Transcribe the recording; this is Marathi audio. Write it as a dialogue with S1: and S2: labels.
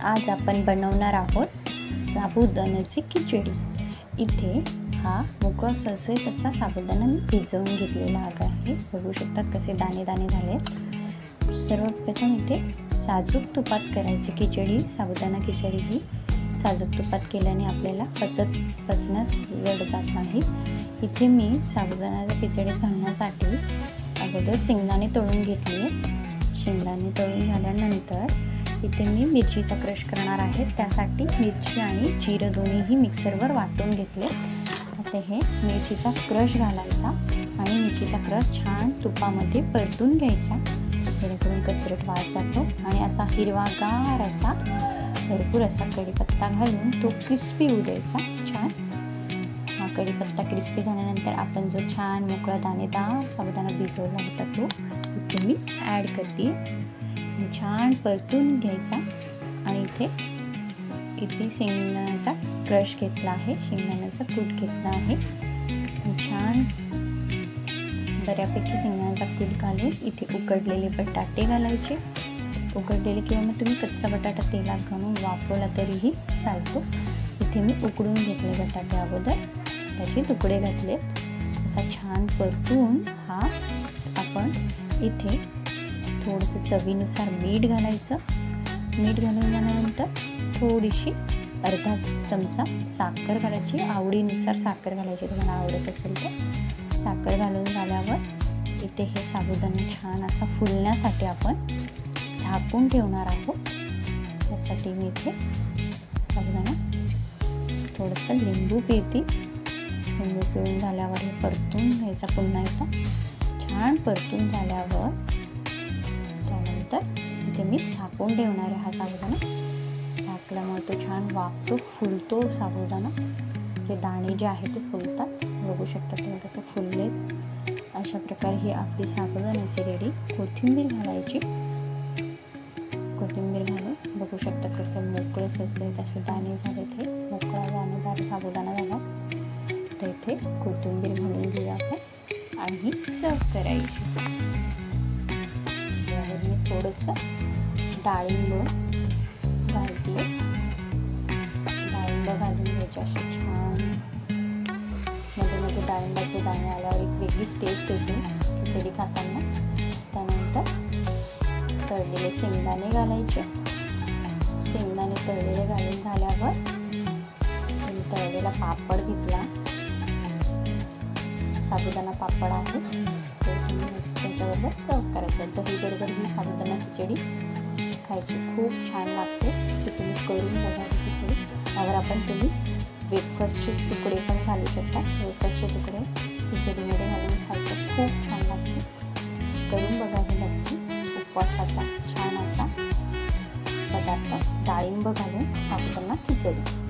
S1: आज आपण बनवणार आहोत साबुदाण्याची खिचडी. इथे हा मोकळा असे तसा साबुदाणा मी भिजवून घेतलेला आहे. बघू शकतात कसे दाणे दाणे झाले. सर्वप्रथम इथे साजूक तुपात करायची खिचडी साबुदाणा खिचडी ही साजूक तुपात केल्याने आपल्याला पचत पचण्यास जड जात नाही. इथे मी साबुदाण्याच्या खिचडीत घालण्यासाठी अगोदर शेंगदाणे तळून घेतले. शेंगदाणे तळून झाल्यानंतर इथे मी मिरचीचा क्रश करणार आहे. त्यासाठी मिरची आणि जिरं दोन्हीही मिक्सरवर वाटून घेतले. आता हे मिरचीचा क्रश घालायचा आणि मिरचीचा क्रश छान तुपामध्ये परतून घ्यायचा. जेणेकरून कचरट वाळ जातो आणि असा हिरवागार असा भरपूर असा कढीपत्ता घालून तो क्रिस्पी होऊ द्यायचा. छान. हा कढीपत्ता क्रिस्पी झाल्यानंतर आपण जो छान मोकळा दाणेदार साबुदाणा भिजवला होता तो इथे मी ॲड करते. छान परतून घ्यायचा. आणि इथे इथे शेंगदाण्याचा क्रश घेतला आहे. शेंगदाण्याचा कूट घेतला आहे. छान बऱ्यापैकी शेंगदाण्याचा कूट घालून इथे उकडलेले बटाटे घालायचे. उकडलेले किंवा मग तुम्ही कच्चा बटाटा तेलात घालून वापरला तरीही चालतो. इथे मी उकडून घेतले बटाटे अगोदर. त्याचे तुकडे घातले असा छान परतून हा आपण इथे थोडंसं चवीनुसार मीठ घालायचं. मीठ घालून झाल्यानंतर थोडीशी अर्धा चमचा साखर घालायची. आवडीनुसार साखर घालायची. तुम्हाला आवडत असेल तर. साखर घालून झाल्यावर इथे हे साबुदाणा छान असा फुलण्यासाठी आपण झाकून ठेवणार आहोत. त्यासाठी मी इथे साबुदाणा थोडंसं लिंबू पिळते. लिंबू पिळून झाल्यावर हे परतून घ्यायचा पुन्हा एकदा. छान परतून झाल्यावर त्यानंतर इथे मी झाकून ठेवणार आहे हा साबुदाणा. झाकल्यामुळे तो छान वागतो फुलतो साबुदाणा. जे दाणे जे आहे ते फुलतात. बघू शकता तुम्ही कसं फुलले. अशा प्रकारे ही आपली साबुदाण्याची रेडी कोथिंबीर घालायची. कोथिंबीर घालून बघू शकता कसं मोकळं ससे तसे दाणे झाले ते मोकळा दाणेदार साबुदाणा झाला. तर इथे कोथिंबीर घालून घेऊया आपण आणि सर्व करायची. थोडंसं डाळिंब घालते. डाळिंब घालून घ्यायचे असे छान. मध्ये मध्ये डाळिंबाचे दाणे आल्यावर एक वेगळीच टेस्ट येते खिचडी खाताना. त्यानंतर तळलेले शेंगदाणे घालायचे. शेंगदाणे तळलेले घालून झाल्यावर तळलेला पापड घेतला. साबुदाणा पापड आहे. तो त्याच्याबरोबर सर्व करायचं दहीबरोबर ही साबुदाणा खिचडी खायची खूप छान लागते. सो तुम्ही करून बघा खिचडी. त्यावर आपण तुम्ही वेफर्सचे तुकडे पण घालू शकता. वेफर्सचे तुकडे खिचडीमध्ये घालून खायचं खूप छान लागते. करून बघा हे नक्की. उपवासाचा छान असा पदार्थ. डाळिंब घालून साबुदाणा खिचडी.